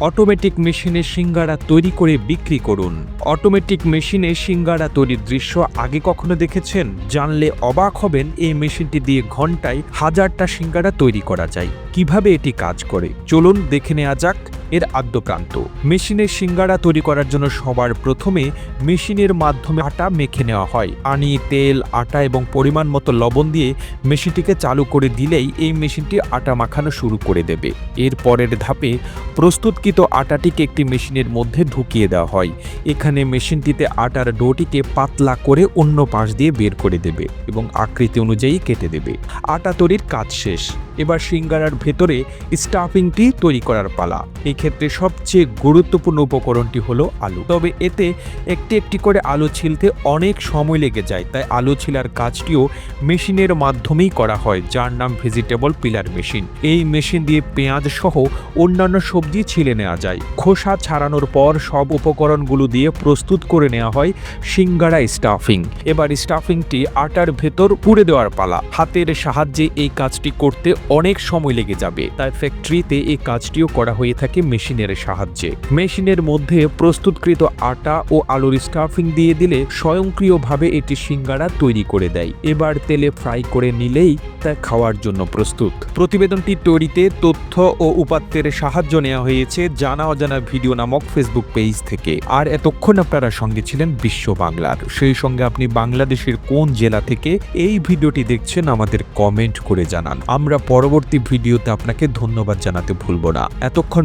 Automatic মেশিনে সিঙ্গারা তৈরি করে বিক্রি করুন। অটোমেটিক মেশিনে সিঙ্গারা তৈরির দৃশ্য আগে কখনো দেখেছেন? জানলে অবাক হবেন এই মেশিনটি দিয়ে ঘন্টায় হাজারটা সিঙ্গারা তৈরি করা যায়। কীভাবে এটি কাজ করে? চলুন দেখে নেওয়া যাক। এর আদ্যপ্রান্ত মেশিনে সিঙ্গারা তৈরি করার জন্য সবার প্রথমে মেশিনের মাধ্যমে আটা মেখে নেওয়া হয়। পানি, তেল, আটা এবং পরিমাণ মতো লবণ দিয়ে মেশিনটিকে চালু করে দিলেই এই মেশিনটি আটা মাখানো শুরু করে দেবে। এর পরের ধাপে প্রস্তুতকৃত আটাটিকে একটি মেশিনের মধ্যে ঢুকিয়ে দেওয়া হয়। এখানে মেশিনটিতে আটার ডোটিকে পাতলা করে অন্য পাশ দিয়ে বের করে দেবে এবং আকৃতি অনুযায়ী কেটে দেবে। আটা তৈরির কাজ শেষ। এবার সিঙ্গারার ভেতরে স্টাফিংটি তৈরি করার পালা। এই ক্ষেত্রে সবচেয়ে গুরুত্বপূর্ণ উপকরণটি হলো আলু। তবে এতে একটি একটি করে আলু ছিলতে অনেক সময় লেগে যায়, তাই আলু ছিলার কাজটিও মেশিনের মাধ্যমেই করা হয়, যার নাম ভেজিটেবল পিলার মেশিন। এই মেশিন দিয়ে পেঁয়াজ সহ অন্যান্য সবজি ছিলে নেওয়া যায়। খোসা ছাড়ানোর পর সব উপকরণগুলো দিয়ে প্রস্তুত করে নেওয়া হয় সিঙ্গারা স্টাফিং। এবার স্টাফিংটি আটার ভেতর পুড়ে দেওয়ার পালা। হাতের সাহায্যে এই কাজটি করতে অনেক সময় লেগে যাবে, তাই ফ্যাক্টরিতে এই কাজটিও করা হয়ে থাকে মেশিনের সাহায্যে। মেশিনের মধ্যে প্রস্তুতকৃত আটা ও আলুর স্টাফিং দিয়ে দিলে স্বয়ংক্রিয়ভাবে এটি সিঙ্গারা তৈরি করে দেয়। এবার তেলে ফ্রাই করে নিলেই তা খাওয়ার জন্য প্রস্তুত। প্রতিবেদনটি তৈরিতে তথ্য ও উপাত্তের সাহায্য নেওয়া হয়েছে জানা অজানা ভিডিও নামক ফেসবুক পেজ থেকে। আর এতক্ষণ আপনারা সঙ্গে ছিলেন বিশ্ব বাংলার। সেই সঙ্গে আপনি বাংলাদেশের কোন জেলা থেকে এই ভিডিওটি দেখছেন আমাদের কমেন্ট করে জানান। আমরা পরবর্তী ভিডিওতে আপনাকে ধন্যবাদ জানাতে ভুলব না। এতক্ষণ